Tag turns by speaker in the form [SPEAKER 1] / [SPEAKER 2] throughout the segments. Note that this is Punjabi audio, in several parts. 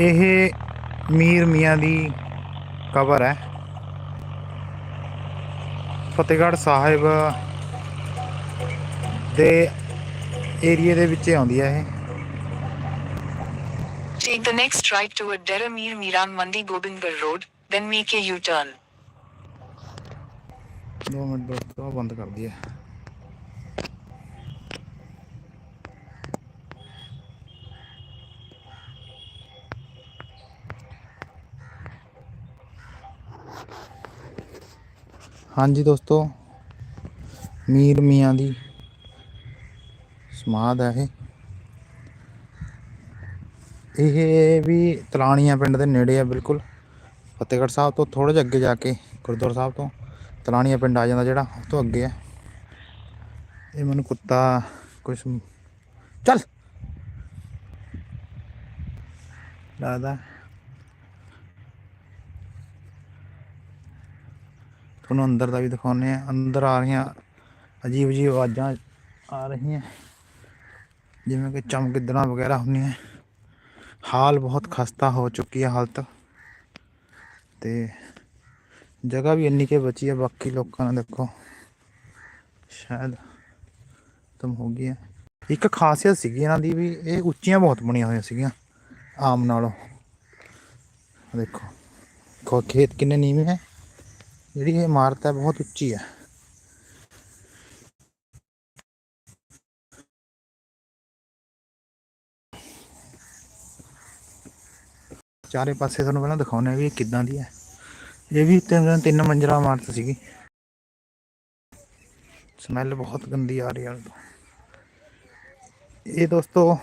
[SPEAKER 1] ਇਹ ਮੀਰ ਮੀਆਂ ਦੀ ਕਬਰ ਹੈ ਫਤਿਹਗੜ੍ਹ ਸਾਹਿਬ ਦੇ ਏਰੀਏ ਦੇ ਵਿੱਚ ਆਉਂਦੀ ਹੈ ਇਹ
[SPEAKER 2] Take the next right toward Deramir Miran Mandi Gobindgarh Road, then make a U-turn.
[SPEAKER 1] ਦੋ ਮਿੰਟ ਦੋਸਤੋ ਆਹ ਬੰਦ ਕਰ ਦਈਏ ਹਾਂਜੀ ਦੋਸਤੋ, ਮੀਰ ਮੀਆਂ ਦੀ ਸਮਾਧ ਹੈ ਇਹ। ਇਹ ਵੀ ਤਲਾਣੀਆਂ ਪਿੰਡ ਦੇ ਨੇੜੇ ਆ, ਬਿਲਕੁਲ। ਫਤਿਹਗੜ੍ਹ ਸਾਹਿਬ ਤੋਂ ਥੋੜਾ ਜਿਹਾ ਅੱਗੇ ਜਾ ਕੇ ਗੁਰਦੁਆਰਾ ਸਾਹਿਬ ਤੋਂ ਤਲਾਣੀਆਂ ਪਿੰਡ ਆ ਜਾਂਦਾ ਜਿਹੜਾ ਉਸ ਤੋਂ ਅੱਗੇ ਆ। ਇਹ ਮੈਨੂੰ ਕੁੱਤਾ ਕੁਛ ਚੱਲ! ਲੱਗਦਾ। ਤੁਹਾਨੂੰ ਅੰਦਰ ਦਾ ਵੀ ਦਿਖਾਉਂਦੇ ਆ ਅੰਦਰ ਆ ਰਹੀਆਂ ਅਜੀਬ ਅਜੀਬ ਆਵਾਜ਼ਾਂ ਆ ਰਹੀਆਂ ਜਿਵੇਂ ਕਿ ਚਮਗਿੱਦੜਾਂ ਵਗੈਰਾ ਹੁੰਦੀਆਂ ਹਾਲ ਬਹੁਤ ਖਸਤਾ ਹੋ ਚੁੱਕੀ ਹੈ ਹਾਲਤ ਤੇ ਜਗ੍ਹਾ ਵੀ ਇੰਨੀ ਕੇ ਬਚੀ ਹੈ ਬਾਕੀ ਲੋਕਾਂ ਨੇ ਦੇਖੋ ਸ਼ਾਇਦ ਤੁਮ ਹੋ ਗਈ ਹੈ ਇੱਕ ਖਾਸੀਅਤ ਸੀਗੀ ਇਹਨਾਂ ਦੀ ਵੀ ਇਹ ਉੱਚੀਆਂ ਬਹੁਤ ਬਣੀਆਂ ਹੋਈਆਂ ਸੀਗੀਆਂ ਆਮ ਨਾਲੋਂ ਆਹ ਦੇਖੋ ਖੋ ਖੇਤ ਕਿੰਨੇ ਨੀਵੇਂ ਹੈ ਜਿਹੜੀ ਇਹ ਇਮਾਰਤ ਹੈ ਬਹੁਤ ਉੱਚੀ ਹੈ। ਚਾਰੇ ਪਾਸੇ ਤੁਹਾਨੂੰ ਪਹਿਲਾਂ ਦਿਖਾਉਂਦੇ ਹਾਂ ਵੀ ਇਹ ਕਿੱਦਾਂ ਦੀ ਹੈ। ਇਹ ਵੀ ਤਿੰਨ ਤਿੰਨ ਮੰਜ਼ਿਲਾ ਇਮਾਰਤ ਸੀਗੀ। ਸਮੈਲ ਬਹੁਤ ਗੰਦੀ ਆ ਰਹੀ ਹੈ। ਤੋਂ ਇਹ ਦੋਸਤੋ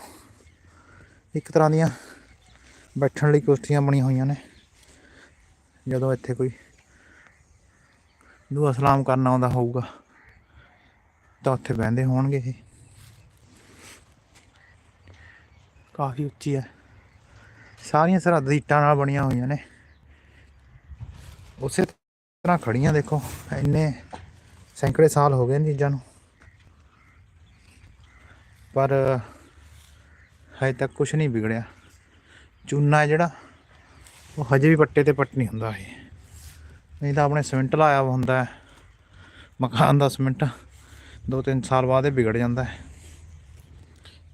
[SPEAKER 1] ਇੱਕ ਤਰ੍ਹਾਂ ਦੀਆਂ ਬੈਠਣ ਲਈ ਕੁਰਸੀਆਂ ਬਣੀਆਂ ਹੋਈਆਂ ਨੇ। ਜਦੋਂ ਇੱਥੇ ਕੋਈ ਦੁਆ ਸਲਾਮ ਕਰਨ ਆਉਂਦਾ ਹੋਊਗਾ। ਤਾਂ ਉੱਥੇ ਬਹਿੰਦੇ ਹੋਣਗੇ ਇਹ। ਕਾਫੀ ਉੱਚੀ ਹੈ। ਸਾਰੀਆਂ ਸਰਹੱਦ ਇੱਟਾਂ ਨਾਲ ਬਣੀਆਂ ਹੋਈਆਂ ਨੇ। ਉਸੇ ਤਰ੍ਹਾਂ ਖੜੀਆਂ ਦੇਖੋ। ਇੰਨੇ ਸੈਂਕੜੇ ਸਾਲ ਹੋ ਗਏ ਨੇ ਚੀਜ਼ਾਂ ਨੂੰ। ਪਰ ਹਜੇ ਤੱਕ ਕੁਝ ਨਹੀਂ ਵਿਗੜਿਆ। ਚੂਨਾ ਹੈ ਜਿਹੜਾ, ਉਹ ਹਜੇ ਵੀ ਪੱਟੇ ਤੇ ਪੱਟ ਨਹੀਂ ਹੁੰਦਾ ਇਹ। ਨਹੀਂ ਤਾਂ ਆਪਣੇ ਸਿਮੈਂਟ ਲਾਇਆ ਹੁੰਦਾ ਮਕਾਨ ਦਾ ਸਿਮੈਂਟ ਦੋ ਤਿੰਨ ਸਾਲ ਬਾਅਦ ਇਹ ਵਿਗੜ ਜਾਂਦਾ ਹੈ।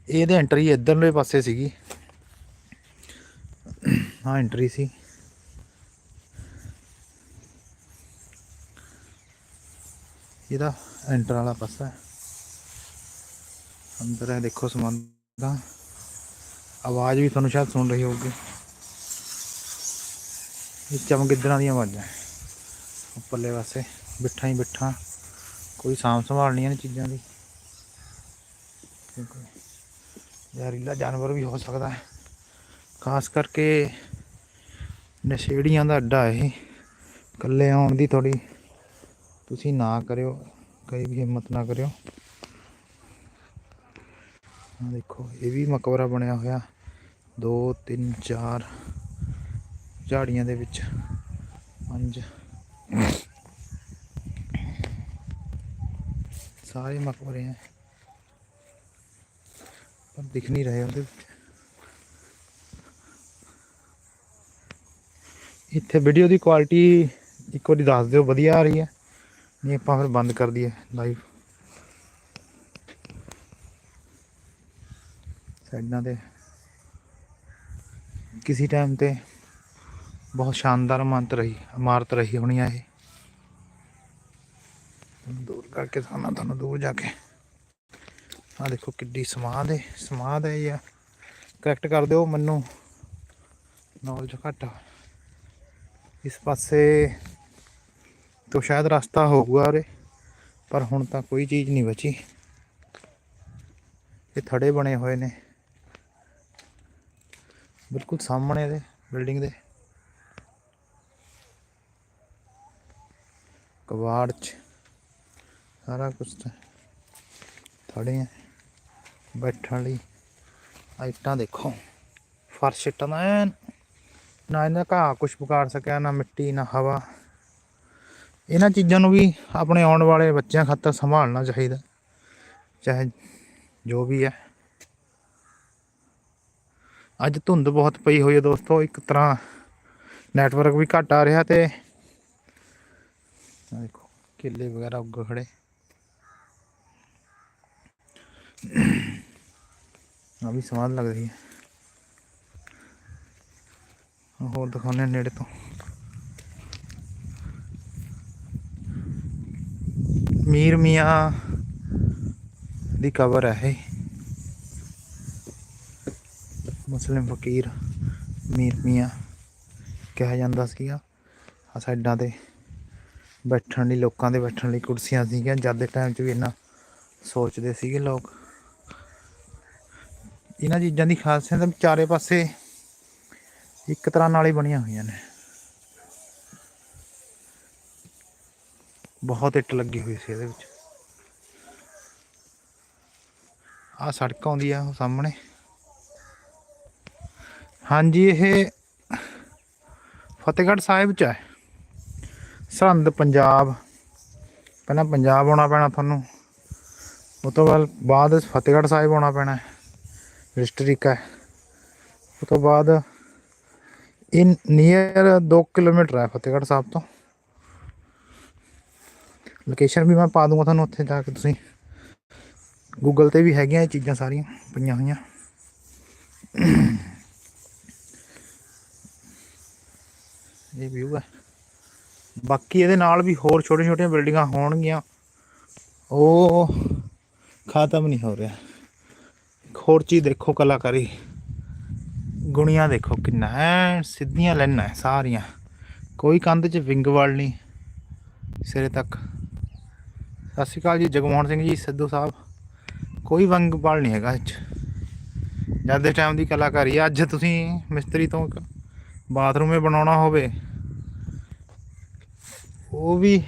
[SPEAKER 1] ਇਹਦੇ ਐਂਟਰੀ ਇਧਰਲੇ ਪਾਸੇ ਸੀਗੀ। ਹਾਂ ਐਂਟਰੀ ਸੀ। ਇਹਦਾ ਐਂਟਰ ਵਾਲਾ ਪਾਸਾ ਅੰਦਰ ਹੈ ਦੇਖੋ ਸਮਾਨ ਦਾ। ਆਵਾਜ਼ ਵੀ ਤੁਹਾਨੂੰ ਸ਼ਾਇਦ ਸੁਣ ਰਹੀ ਹੋਊਗੀ। ਇਹ ਚਮਗਿੱਦੜਾਂ ਦੀਆਂ ਆਵਾਜ਼ਾਂ ਉੱਪਰਲੇ ਪਾਸੇ, ਬਿੱਠਾ ਹੀ ਬਿੱਠਾ। ਕੋਈ ਸਾਂਭ ਸੰਭਾਲ ਨਹੀਂ ਇਹਨਾਂ ਚੀਜ਼ਾਂ ਦੀ। ਜ਼ਹਿਰੀਲਾ ਜਾਨਵਰ ਵੀ ਹੋ ਸਕਦਾ ਹੈ। ਖਾਸ ਕਰਕੇ ਨਸ਼ੇੜੀਆਂ ਦਾ ਅੱਡਾ ਇਹ। ਇਕੱਲੇ ਆਉਣ ਦੀ ਥੋੜੀ ਤੁਸੀਂ ਨਾ ਕਰਿਓ ਕਈ ਵੀ ਹਿੰਮਤ ਨਾ ਕਰਿਓ। ਆਹ ਦੇਖੋ, ਇਹ ਵੀ ਮਕਬਰਾ ਬਣਿਆ ਹੋਇਆ। 2 3 4 ਝਾੜੀਆਂ ਦੇ ਵਿੱਚ। ਪੰਜ। ਸਾਰੇ ਮਕਬਰੇ ਹੈ ਪਰ ਦਿਖ ਨਹੀਂ ਰਹੇ ਉਹਦੇ ਵਿੱਚ। ਇੱਥੇ ਵੀਡੀਓ ਦੀ ਕੁਆਲਿਟੀ ਇੱਕ ਵਾਰੀ ਦੱਸ ਦਿਓ, ਵਧੀਆ ਆ ਰਹੀ ਹੈ। ਨਹੀਂ, ਆਪਾਂ ਫਿਰ ਬੰਦ ਕਰ ਦਈਏ ਲਾਈਵ ਸਾਈਡਾਂ ਤੇ। ਕਿਸੇ ਟਾਈਮ ਤੇ ਬਹੁਤ ਸ਼ਾਨਦਾਰ ਇਮਾਰਤ ਰਹੀ ਇਮਾਰਤ ਰਹੀ ਹੋਣੀ ਆ ਇਹ। ਦੂਰ ਕਰਕੇ ਸਾਨਾ ਤੁਹਾਨੂੰ, ਦੂਰ ਜਾ ਕੇ। ਆ ਦੇਖੋ ਕਿੱਡੀ ਸਮਾਧ ਹੈ ਸਮਾਧ ਹੈ ਜਾਂ ਕਰੈਕਟ ਕਰ ਦਿਓ ਮੈਨੂੰ। ਨੌਲੇਜ ਘੱਟ। ਆ ਇਸ ਪਾਸੇ ਤੋਂ ਸ਼ਾਇਦ ਰਸਤਾ ਹੋਊਗਾ ਉਰੇ, ਪਰ ਹੁਣ ਤਾਂ ਕੋਈ ਚੀਜ਼ ਨਹੀਂ ਬਚੀ। ਇਹ ਥੜੇ ਬਣੇ ਹੋਏ ਨੇ। ਬਿਲਕੁਲ ਸਾਹਮਣੇ ਦੇ, ਬਿਲਡਿੰਗ ਦੇ। ਕਬਾੜ ਚ ਸਾਰਾ ਕੁਝ ਥੜੇ ਆ। ਬੈਠਣ ਲਈ ਆਈਟਾਂ ਦੇਖੋ, ਫਰਸ਼ ਇੱਟਾਂ ਦਾ ਐਨ, ਨਾ ਇਹਨਾਂ ਘਾਹ ਕੁਛ ਵਿਗਾੜ ਸਕਿਆ, ਨਾ ਮਿੱਟੀ, ਨਾ ਹਵਾ। ਇਹਨਾਂ ਚੀਜ਼ਾਂ ਨੂੰ ਵੀ ਆਪਣੇ ਆਉਣ ਵਾਲੇ ਬੱਚਿਆਂ ਖਾਤਰ ਸੰਭਾਲਣਾ ਚਾਹੀਦਾ, ਚਾਹੇ ਜੋ ਵੀ ਹੈ। ਅੱਜ ਧੁੰਦ ਬਹੁਤ ਪਈ ਹੋਈ ਹੈ ਦੋਸਤੋ, ਇੱਕ ਤਰ੍ਹਾਂ ਨੈਟਵਰਕ ਵੀ ਘੱਟ ਆ ਰਿਹਾ ਤੇ ਆਹ ਦੇਖੋ, ਕੇਲੇ ਵਗੈਰਾ ਉੱਗ ਖੜੇ। ਆ ਵੀ ਸਵਾਦ ਲੱਗਦੀ ਹੈ। ਹੋਰ ਦਿਖਾਉਂਦੇ ਨੇੜੇ ਤੋਂ। ਮੀਰ ਮੀਆਂ ਦੀ ਕਬਰ ਹੈ ਮੁਸਲਿਮ ਫਕੀਰ ਮੀਰ ਮੀਆਂ ਕਿਹਾ ਜਾਂਦਾ ਸੀਗਾ ਆ ਸਾਈਡਾਂ ਤੇ। ਬੈਠਣ ਲਈ, ਲੋਕਾਂ ਦੇ ਬੈਠਣ ਲਈ ਕੁਰਸੀਆਂ ਸੀਗੀਆਂ, ਜਦ ਦੇ ਟਾਈਮ 'ਚ ਵੀ ਇੰਨਾ ਸੋਚਦੇ ਸੀਗੇ ਲੋਕ। ਇਹਨਾਂ ਚੀਜ਼ਾਂ ਦੀ ਖਾਸੀਅਤ ਹੈ ਚਾਰੇ ਪਾਸੇ ਇੱਕ ਤਰ੍ਹਾਂ ਨਾਲ ਹੀ ਬਣੀਆਂ ਹੋਈਆਂ ਨੇ। ਬਹੁਤ ਇੱਟ ਲੱਗੀ ਹੋਈ ਸੀ ਇਹਦੇ ਵਿੱਚ। ਆ ਸੜਕ ਆਉਂਦੀ ਆ ਉਹ ਸਾਹਮਣੇ। ਹਾਂਜੀ, ਇਹ ਫਤਿਹਗੜ੍ਹ ਸਾਹਿਬ ਚ ਹੈ। ਸਰਹੰਦ ਪੰਜਾਬ। ਪਹਿਲਾਂ ਪੰਜਾਬ ਆਉਣਾ ਪੈਣਾ ਤੁਹਾਨੂੰ। ਉਹ ਤੋਂ ਬਾਅਦ ਬਾਅਦ ਫਤਿਹਗੜ੍ਹ ਸਾਹਿਬ ਆਉਣਾ ਪੈਣਾ ਡਿਸਟ੍ਰਿਕਟ ਹੈ। ਉਹ ਤੋਂ ਬਾਅਦ ਇਨ ਨੀਅਰ 2 ਕਿਲੋਮੀਟਰ ਹੈ ਫਤਿਹਗੜ੍ਹ ਸਾਹਿਬ ਤੋਂ। ਲੋਕੇਸ਼ਨ ਵੀ ਮੈਂ ਪਾ ਦੂੰਗਾ ਤੁਹਾਨੂੰ ਉੱਥੇ ਜਾ ਕੇ ਤੁਸੀਂ। ਗੂਗਲ ਤੇ ਵੀ ਹੈਗੀਆਂ ਇਹ ਚੀਜ਼ਾਂ ਸਾਰੀਆਂ, ਪਈਆਂ ਹੋਈਆਂ। ਇਹ ਵਿਊ ਹੈ। ਬਾਕੀ ਇਹਦੇ ਨਾਲ ਵੀ ਹੋਰ ਛੋਟੇ ਛੋਟੀਆਂ ਬਿਲਡਿੰਗਾਂ ਹੋਣਗੀਆਂ। ਉਹ ਖਤਮ ਨਹੀਂ ਹੋ ਰਿਹਾ। ਇੱਕ ਹੋਰ ਚੀਜ਼ ਦੇਖੋ ਕਲਾਕਾਰੀ। ਗੁਣੀਆਂ ਦੇਖੋ ਕਿੰਨਾ ਹੈ, ਸਿੱਧੀਆਂ ਲਾਈਨਾਂ ਸਾਰੀਆਂ। ਕੋਈ ਕੰਧ 'ਚ ਵਿੰਗ ਵਾਲ ਨਹੀਂ ਸਿਰੇ ਤੱਕ। ਸਤਿ ਸ਼੍ਰੀ ਅਕਾਲ ਜੀ, ਜਗਮੋਹਨ ਸਿੰਘ ਜੀ, ਸਿੱਧੂ ਸਾਹਿਬ। ਕੋਈ ਵੰਗ ਵਾਲ ਨਹੀਂ ਹੈਗਾ ਇਹ 'ਚ ਜਦ ਦੇ ਟਾਈਮ ਦੀ ਕਲਾਕਾਰੀ ਅੱਜ ਤੁਸੀਂ ਮਿਸਤਰੀ ਤੋਂ ਇੱਕ ਬਾਥਰੂਮ ਬਣਾਉਣਾ ਹੋਵੇ। ਉਹ ਵੀ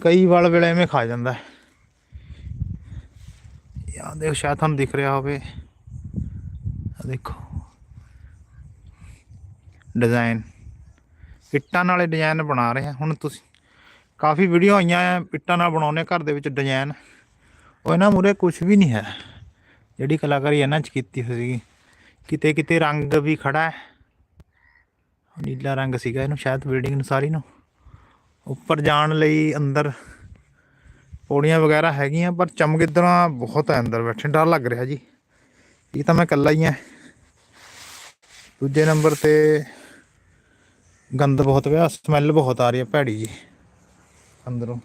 [SPEAKER 1] ਕਈ ਵਾਰ ਵੇਲੇ ਐਵੇਂ ਖਾ ਜਾਂਦਾ ਹੈ। ਯਾ ਦੇਖੋ, ਸ਼ਾਇਦ ਤੁਹਾਨੂੰ ਦਿਖ ਰਿਹਾ ਹੋਵੇ। ਆ ਦੇਖੋ। ਡਿਜ਼ਾਈਨ। ਇੱਟਾਂ ਨਾਲੇ ਡਿਜ਼ਾਈਨ ਬਣਾ ਰਹੇ ਆ। ਹੁਣ ਤੁਸੀਂ ਕਾਫੀ ਵੀਡੀਓ ਆਈਆਂ ਆ ਇੱਟਾਂ ਨਾਲ ਬਣਾਉਣੇ ਘਰ ਦੇ ਵਿੱਚ ਡਿਜ਼ਾਈਨ। ਉਹ ਇਹਨਾਂ ਮੂਰੇ ਕੁਝ ਵੀ ਨਹੀਂ ਹੈ। ਜਿਹੜੀ ਕਲਾਕਾਰੀ ਇਹਨਾਂ 'ਚ ਕੀਤੀ ਹੋਈ ਸੀਗੀ। ਕਿਤੇ ਕਿਤੇ ਰੰਗ ਵੀ ਖੜਾ ਹੈ। ਨੀਲਾ ਰੰਗ ਸੀਗਾ ਇਹਨੂੰ, ਸ਼ਾਇਦ ਬਿਲਡਿੰਗ ਨੂੰ, ਸਾਰੀ ਨੂੰ। ਉੱਪਰ ਜਾਣ ਲਈ ਅੰਦਰ ਪੌੜੀਆਂ ਵਗੈਰਾ ਹੈਗੀਆਂ, ਪਰ ਚਮਗਿੱਦੜਾਂ ਬਹੁਤ ਹੈ ਅੰਦਰ ਬੈਠੇ ਡਰ ਲੱਗ ਰਿਹਾ ਜੀ। ਇਹ ਤਾਂ ਮੈਂ ਇਕੱਲਾ ਹੀ ਹਾਂ। ਦੂਜੇ ਨੰਬਰ ਤੇ ਗੰਦ ਬਹੁਤ ਪਿਆ ਸਮੈਲ ਬਹੁਤ ਆ ਰਹੀ ਹੈ ਭੈੜੀ ਜੀ, ਅੰਦਰੋਂ।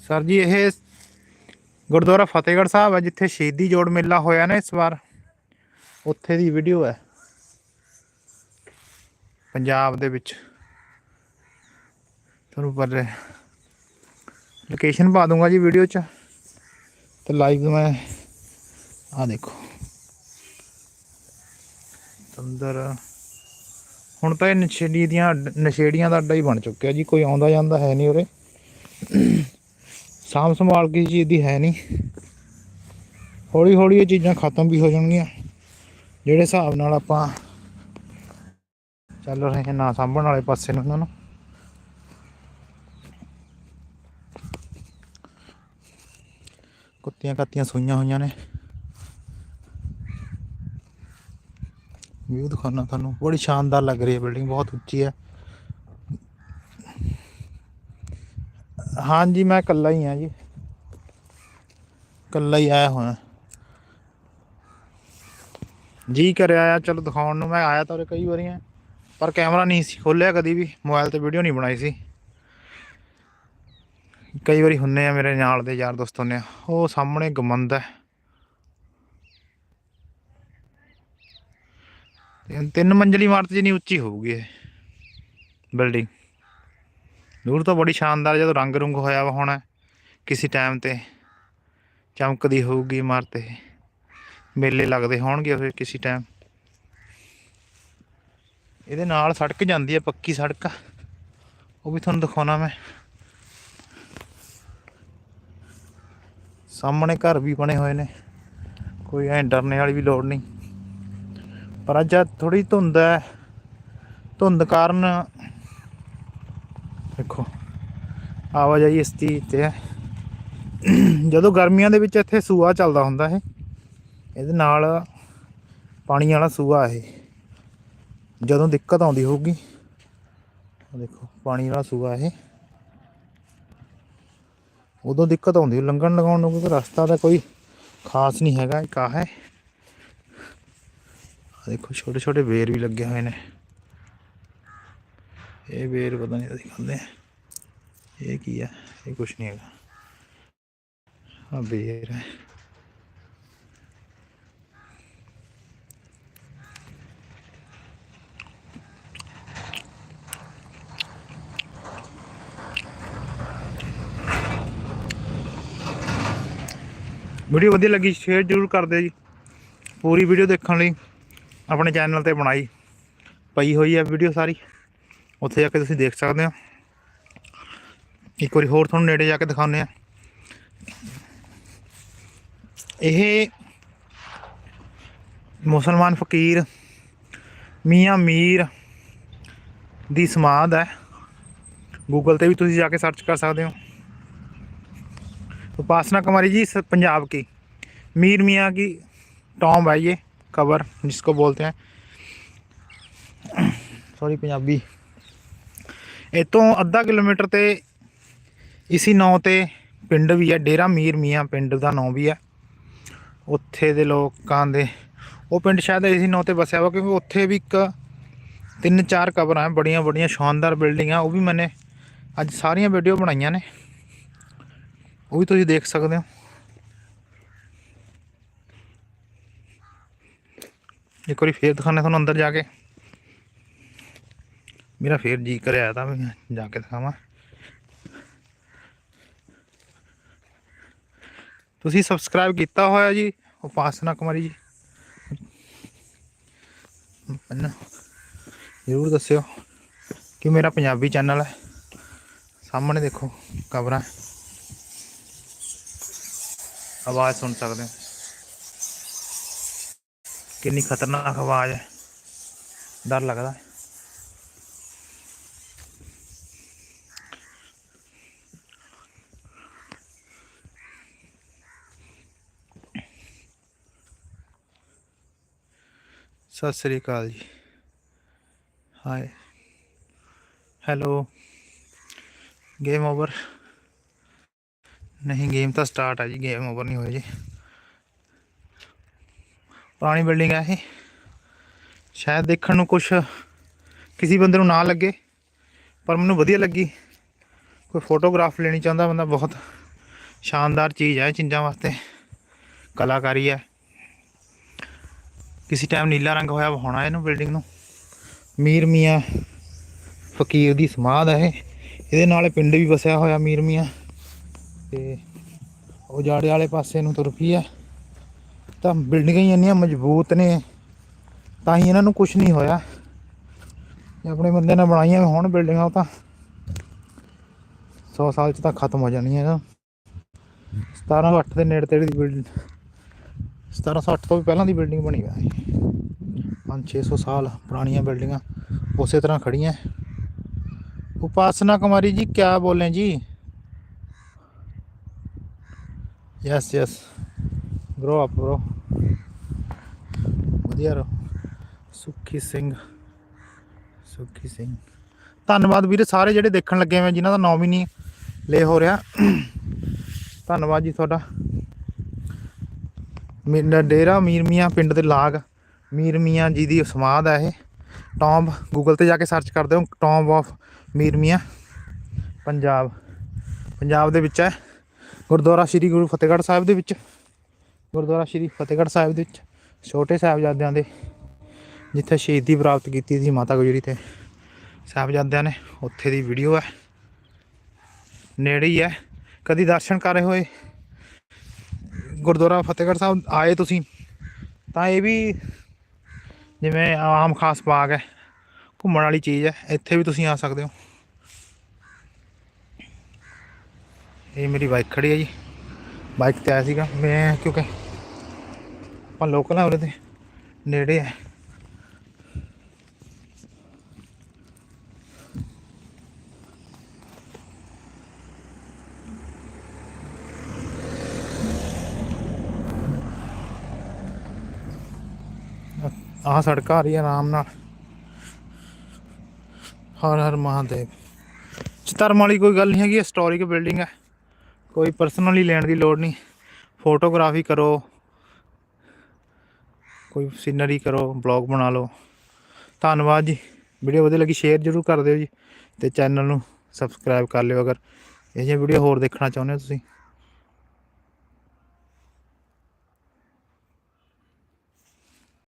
[SPEAKER 1] ਸਰ ਜੀ, ਇਹ ਗੁਰਦੁਆਰਾ ਫਤਿਹਗੜ੍ਹ ਸਾਹਿਬ ਹੈ, ਜਿੱਥੇ ਸ਼ਹੀਦੀ ਜੋੜ ਮੇਲਾ ਹੋਇਆ ਨਾ ਇਸ ਵਾਰ। ਉੱਥੇ ਦੀ ਵੀਡੀਓ ਹੈ। ਪੰਜਾਬ ਦੇ ਵਿੱਚ। ਤੁਹਾਨੂੰ ਪਰ ਲੋਕੇਸ਼ਨ ਪਾ ਦੂੰਗਾ ਜੀ ਵੀਡੀਓ 'ਚ। ਤੇ ਲਾਈਵ ਮੈਂ ਆ ਦੇਖੋ। ਅੰਦਰ ਹੁਣ ਤਾਂ ਇਹ ਨਸ਼ੇੜੀ ਦੀਆਂ, ਨਸ਼ੇੜੀਆਂ ਦਾ ਅੱਡਾ ਹੀ ਬਣ ਚੁੱਕਿਆ ਜੀ। ਕੋਈ ਆਉਂਦਾ ਜਾਂਦਾ ਹੈ ਨਹੀਂ ਉਰੇ। ਸਾਂਭ ਸੰਭਾਲ ਕਿਸੇ ਚੀਜ਼ ਦੀ ਹੈ ਨਹੀਂ। ਹੌਲੀ ਹੌਲੀ ਇਹ ਚੀਜ਼ਾਂ ਖਤਮ ਵੀ ਹੋ ਜਾਣਗੀਆਂ। ਜਿਹੜੇ ਹਿਸਾਬ ਨਾਲ ਆਪਾਂ ਚੱਲ ਰਹੇ ਹਾਂ ਨਾ ਸਾਂਭਣ ਵਾਲੇ ਪਾਸੇ ਨੂੰ ਉਹਨਾਂ ਨੂੰ। ਕੁੱਤੀਆਂ ਕੱਤੀਆਂ ਸੂਈਆਂ ਹੋਈਆਂ ਨੇ। ਵਿਊ ਦਿਖਾਉਣਾ ਤੁਹਾਨੂੰ। ਬੜੀ ਸ਼ਾਨਦਾਰ ਲੱਗ ਰਹੀ ਹੈ ਬਿਲਡਿੰਗ, ਬਹੁਤ ਉੱਚੀ ਹੈ। ਹਾਂਜੀ, ਮੈਂ ਇਕੱਲਾ ਹੀ ਹਾਂ ਜੀ। ਇਕੱਲਾ ਹੀ ਆਇਆ ਹੋਇਆ। ਜੀ ਕਰਿਆ ਆ ਚਲੋ ਦਿਖਾਉਣ ਨੂੰ ਮੈਂ ਆਇਆ ਤਾਂ ਉਰੇ ਕਈ ਵਾਰੀ ਆ ਪਰ ਕੈਮਰਾ ਨਹੀਂ ਸੀ ਖੋਲਿਆ ਕਦੀ ਵੀ ਮੋਬਾਈਲ ਤੇ ਵੀਡੀਓ ਨਹੀਂ ਬਣਾਈ ਸੀ। ਕਈ ਵਾਰੀ ਹੁੰਨੇ ਆ ਮੇਰੇ ਨਾਲ ਦੇ ਯਾਰ ਦੋਸਤ ਹੁੰਨੇ ਆ, ਉਹ ਸਾਹਮਣੇ ਗਮੰਦ ਹੈ। ਤਿੰਨ- ਮੰਜ਼ਲੀ ਇਮਾਰਤ ਜਿੰਨੀ ਉੱਚੀ ਹੋਊਗੀ ਇਹ ਬਿਲਡਿੰਗ ਦੂਰ ਤੋਂ ਬੜੀ ਸ਼ਾਨਦਾਰ ਜਦੋਂ ਰੰਗ ਰੁੰਗ ਹੋਇਆ ਵਾ ਹੁਣ, ਕਿਸੇ ਟਾਈਮ ਤੇ ਚਮਕਦੀ ਹੋਊਗੀ ਇਮਾਰਤ ਇਹ। ਮੇਲੇ ਲੱਗਦੇ ਹੋਣਗੇ ਫਿਰ ਕਿਸੇ ਟਾਈਮ ਇਹਦੇ ਨਾਲ ਸੜਕ ਜਾਂਦੀ ਹੈ ਪੱਕੀ ਸੜਕ। ਉਹ ਵੀ ਤੁਹਾਨੂੰ ਦਿਖਾਉਣਾ ਮੈਂ। ਸਾਹਮਣੇ ਘਰ ਵੀ ਬਣੇ ਹੋਏ ਨੇ। ਕੋਈ ਐ ਡਰਨੇ ਵਾਲੀ ਵੀ ਲੋੜ ਨਹੀਂ। ਪਰ ਅੱਜ ਥੋੜੀ ਧੁੰਦ ਹੈ। ਧੁੰਦ ਕਾਰਨ ਦੇਖੋ, ਆਵਾਜਾਈ ਇਸ ਦੀ ਤੇ ਹੈ। ਜਦੋਂ ਗਰਮੀਆਂ ਦੇ ਵਿੱਚ ਇੱਥੇ ਸੂਆ ਚੱਲਦਾ ਹੁੰਦਾ ਹੈ ਇਹਦੇ ਨਾਲ ਪਾਣੀ ਵਾਲਾ ਸੂਆ ਇਹ। ਜਦੋਂ ਦਿੱਕਤ ਆਉਂਦੀ ਹੋਊਗੀ ਦੇਖੋ, ਪਾਣੀ ਵਾਲਾ ਸੂਆ ਇਹ। ਉਦੋਂ ਦਿੱਕਤ ਆਉਂਦੀ, ਲੰਘਣ ਲਗਾਉਣ ਨੂੰ ਕੋਈ ਰਸਤਾ ਦਾ ਕੋਈ ਖਾਸ ਨਹੀਂ ਹੈਗਾ, ਇੱਕ ਆਹ ਹੈ। ਦੇਖੋ ਛੋਟੇ ਛੋਟੇ ਬੇਰ ਵੀ ਲੱਗੇ ਹੋਏ ਨੇ। ਇਹ ਬੇਰ ਪਤਾ ਨਹੀਂ ਅਸੀਂ ਖਾਂਦੇ ਇਹ ਕੀ ਹੈ ਇਹ ਕੁਛ ਨਹੀਂ ਹੈਗਾ। ਆ ਬੇਰ ਹੈ। ਵੀਡੀਓ ਵਧੀਆ ਲੱਗੀ ਸ਼ੇਅਰ ਜ਼ਰੂਰ ਕਰ ਦਿਓ ਜੀ। ਪੂਰੀ ਵੀਡੀਓ ਦੇਖਣ ਲਈ ਆਪਣੇ ਚੈਨਲ ਤੇ ਬਣਾਈ। ਪਈ ਹੋਈ ਹੈ ਵੀਡੀਓ ਸਾਰੀ। ਉੱਥੇ ਜਾ ਕੇ ਤੁਸੀਂ ਦੇਖ ਸਕਦੇ ਹੋ। ਇੱਕ ਵਾਰੀ ਹੋਰ ਤੁਹਾਨੂੰ ਨੇੜੇ ਜਾ ਕੇ ਦਿਖਾਉਂਦੇ ਆ ਇਹ ਮੁਸਲਮਾਨ ਫਕੀਰ ਮੀਆਂ ਮੀਰ ਦੀ ਸਮਾਧ ਹੈ। ਗੂਗਲ ਤੇ ਵੀ ਤੁਸੀਂ ਜਾ ਕੇ ਸਰਚ ਕਰ ਸਕਦੇ ਹੋ। उपासना कुमारी जी स- पंजाब की मीर मियाँ की टॉम है ये कबर जिसको बोलते हैं सॉरी पंजाबी ਇਹ ਤੋਂ ਅੱਧਾ ਕਿਲੋਮੀਟਰ ਤੇ ਇਸੀ ਨਾਂ ਤੇ ਪਿੰਡ ਵੀ ਹੈ ਡੇਰਾ ਮੀਰ ਮੀਆਂ ਪਿੰਡ ਦਾ ਨਾਂ ਵੀ ਹੈ ਉੱਥੇ ਦੇ ਲੋਕਾਂ ਦੇ ਉਹ ਪਿੰਡ ਸ਼ਾਇਦ ਇਸੀ ਨਾਂ ਤੇ ਵਸਿਆ ਵਾ ਕਿਉਂਕਿ ਉੱਥੇ ਵੀ ਇੱਕ ਤਿੰਨ ਚਾਰ ਕਬਰਾਂ ਹੈ ਬੜੀਆਂ ਬੜੀਆਂ ਸ਼ਾਨਦਾਰ ਬਿਲਡਿੰਗਾਂ ਉਹ ਵੀ ਮੈਨੇ ਅੱਜ ਸਾਰੀਆਂ ਵੀਡੀਓ ਬਣਾਈਆਂ ਨੇ ਉਹ ਵੀ ਤੁਸੀਂ ਦੇਖ ਸਕਦੇ ਹੋ ਇੱਕ ਵਾਰੀ ਫੇਰ ਦਿਖਾਣਾ ਤੁਹਾਨੂੰ ਅੰਦਰ ਜਾ ਕੇ ਮੇਰਾ ਫੇਰ ਜੀ ਕਰਿਆ ਤਾਂ ਵੀ ਮੈਂ ਜਾ ਕੇ ਦਿਖਾਵਾਂ ਤੁਸੀਂ ਸਬਸਕ੍ਰਾਈਬ ਕੀਤਾ ਹੋਇਆ ਜੀ ਉਪਾਸਨਾ ਕੁਮਾਰੀ ਜੀ ਮੈਨੂੰ ਜ਼ਰੂਰ ਦੱਸਿਓ ਕਿ ਮੇਰਾ ਪੰਜਾਬੀ ਚੈਨਲ ਹੈ ਸਾਹਮਣੇ ਦੇਖੋ ਕਬਰਾਂ ਆਵਾਜ਼ ਸੁਣ ਸਕਦੇ ਹੋ। ਕਿੰਨੀ ਖਤਰਨਾਕ ਆਵਾਜ਼ ਹੈ। ਡਰ ਲੱਗਦਾ। ਹੈ। ਸਤਿ ਸ੍ਰੀ ਅਕਾਲ ਜੀ। ਹਾਏ ਹੈਲੋ ਗੇਮ ਓਵਰ ਨਹੀਂ ਗੇਮ ਤਾਂ ਸਟਾਰਟ ਹੈ ਜੀ ਗੇਮ ਓਵਰ ਨਹੀਂ ਹੋਈ ਜੀ। ਪੁਰਾਣੀ ਬਿਲਡਿੰਗ ਹੈ ਇਹ। ਸ਼ਾਇਦ ਦੇਖਣ ਨੂੰ ਕੁਝ ਕਿਸੇ ਬੰਦੇ ਨੂੰ ਨਾ ਲੱਗੇ, ਪਰ ਮੈਨੂੰ ਵਧੀਆ ਲੱਗੀ। ਕੋਈ ਫੋਟੋਗ੍ਰਾਫ ਲੈਣੀ ਚਾਹੁੰਦਾ ਬੰਦਾ, ਬਹੁਤ ਸ਼ਾਨਦਾਰ ਚੀਜ਼ ਹੈ ਇਹ ਚੀਜ਼ਾਂ ਵਾਸਤੇ। ਕਲਾਕਾਰੀ ਹੈ ਕਿਸੇ ਟਾਈਮ ਨੀਲਾ ਰੰਗ ਹੋਇਆ ਹੋਣਾ ਇਹਨੂੰ ਬਿਲਡਿੰਗ ਨੂੰ। ਮੀਰ ਮੀਆਂ ਫਕੀਰ ਦੀ ਸਮਾਧ ਹੈ ਇਹ। ਇਹਦੇ ਨਾਲ ਪਿੰਡ ਵੀ ਵਸਿਆ ਹੋਇਆ ਮੀਰ ਮੀਆਂ। ਤੇ ਉਹ ਜਾੜੇ ਵਾਲੇ ਪਾਸੇ ਨੂੰ ਤੁਰ ਪਈ ਹੈ। ਤਾਂ ਬਿਲਡਿੰਗਾਂ ਹੀ ਇੰਨੀਆਂ ਮਜ਼ਬੂਤ ਨੇ, ਤਾਂ ਹੀ ਇਹਨਾਂ ਨੂੰ ਕੁਝ ਨਹੀਂ ਹੋਇਆ। ਜੇ ਆਪਣੇ ਬੰਦੇ ਨੇ ਬਣਾਈਆਂ ਵੀ ਹੋਣ ਬਿਲਡਿੰਗਾਂ ਤਾਂ 100 ਸਾਲ ਚ ਤਾਂ ਖਤਮ ਹੋ ਜਾਣੀਆਂ ਨਾ। 1708 ਦੇ ਨੇੜੇ ਤੇੜੇ ਦੀ ਬਿਲਡਿੰਗ 1708 ਤੋਂ ਵੀ ਪਹਿਲਾਂ ਦੀ ਬਿਲਡਿੰਗ ਬਣੀ ਹੋਈ ਹੈ 5-600 ਸਾਲ ਪੁਰਾਣੀਆਂ ਬਿਲਡਿੰਗਾਂ ਉਸੇ ਤਰ੍ਹਾਂ ਖੜੀਆਂ ਉਪਾਸਨਾ ਕੁਮਾਰੀ ਜੀ ਕੀ ਬੋਲੇ ਜੀ? Yes yes grow up bro ਵਧੀਆ ਰਹੋ। ਸੁਖੀ ਸਿੰਘ। ਸੁਖੀ ਸਿੰਘ। ਧੰਨਵਾਦ ਵੀਰੇ, ਸਾਰੇ ਜਿਹੜੇ ਦੇਖਣ ਲੱਗੇ ਹੋਏ ਜਿਨ੍ਹਾਂ ਦਾ ਨਾਮ ਹੀ ਨਹੀਂ ਲੈ ਹੋ ਰਿਹਾ। ਧੰਨਵਾਦ ਜੀ ਤੁਹਾਡਾ। ਮੇਰਾ ਡੇਰਾ ਮੀਰਮੀਆਂ ਪਿੰਡ ਦੇ ਲਾਗ। ਮੀਰਮੀਆਂ ਜੀ ਦੀ ਸਮਾਧ ਹੈ ਇਹ। ਟੌਂਬ ਗੂਗਲ ਤੇ ਜਾ ਕੇ ਸਰਚ ਕਰਦੇ ਹੋ ਟੌਂਬ ਆਫ ਮੀਰਮੀਆਂ ਪੰਜਾਬ। ਪੰਜਾਬ ਦੇ ਵਿੱਚ ਹੈ ਗੁਰਦੁਆਰਾ ਸ੍ਰੀ ਗੁਰੂ ਫਤਿਹਗੜ੍ਹ ਸਾਹਿਬ ਦੇ ਵਿੱਚ। ਗੁਰਦੁਆਰਾ ਸ੍ਰੀ ਫਤਿਹਗੜ੍ਹ ਸਾਹਿਬ ਦੇ ਵਿੱਚ, ਛੋਟੇ ਸਾਹਿਬਜ਼ਾਦਿਆਂ ਦੇ, ਜਿੱਥੇ ਸ਼ਹੀਦੀ ਪ੍ਰਾਪਤ ਕੀਤੀ ਸੀ ਮਾਤਾ ਗੁਜਰੀ ਤੇ। ਸਾਹਿਬਜ਼ਾਦਿਆਂ ਨੇ ਉੱਥੇ ਦੀ ਵੀਡੀਓ ਹੈ, ਨੇੜੇ ਹੀ ਹੈ। ਕਦੀ ਦਰਸ਼ਨ ਕਰ ਰਹੇ ਹੋਏ ਗੁਰਦੁਆਰਾ ਫਤਿਹਗੜ੍ਹ ਸਾਹਿਬ ਆਏ ਤੁਸੀਂ, ਤਾਂ ਇਹ ਵੀ ਜਿਵੇਂ ਆਮ ਖਾਸ ਬਾਗ ਹੈ, ਘੁੰਮਣ ਵਾਲੀ ਚੀਜ਼ ਹੈ। ਇੱਥੇ ਵੀ ਤੁਸੀਂ ਆ ਸਕਦੇ ਹੋ। ਇਹ ਮੇਰੀ ਬਾਈਕ ਖੜੀ ਹੈ ਜੀ। ਬਾਈਕ ਤੇ ਆਇਆ ਸੀਗਾ। ਮੈਂ ਕਿਉਂਕਿ ਆਪਾਂ ਲੋਕਲ ਆ ਉਰੇ ਦੇ ਨੇੜੇ ਆ। ਆਹ ਸੜਕ ਆ ਰਹੀ ਹੈ ਆਰਾਮ ਨਾਲ। ਹਰ ਹਰ ਮਹਾਦੇਵ। ਚਿਤਰਮ ਵਾਲੀ ਕੋਈ ਗੱਲ ਨਹੀਂ ਹੈਗੀ ਹਿਸਟੋਰਿਕ ਬਿਲਡਿੰਗ ਹੈ ਕੋਈ ਪਰਸਨਲੀ ਲੈਣ ਦੀ ਲੋੜ ਨਹੀਂ। ਫੋਟੋਗ੍ਰਾਫੀ ਕਰੋ। ਕੋਈ ਸੀਨਰੀ ਕਰੋ ਬਲੌਗ ਬਣਾ ਲਓ। ਧੰਨਵਾਦ ਜੀ। ਵੀਡੀਓ ਵਧੀਆ ਲੱਗੀ ਸ਼ੇਅਰ ਜ਼ਰੂਰ ਕਰ ਦਿਓ ਜੀ। ਤੇ ਚੈਨਲ ਨੂੰ ਸਬਸਕ੍ਰਾਈਬ ਕਰ ਲਿਓ ਅਗਰ। ਇਹ ਜਿਹੀ ਵੀਡੀਓ ਹੋਰ ਦੇਖਣਾ ਚਾਹੁੰਦੇ ਹੋ ਤੁਸੀਂ।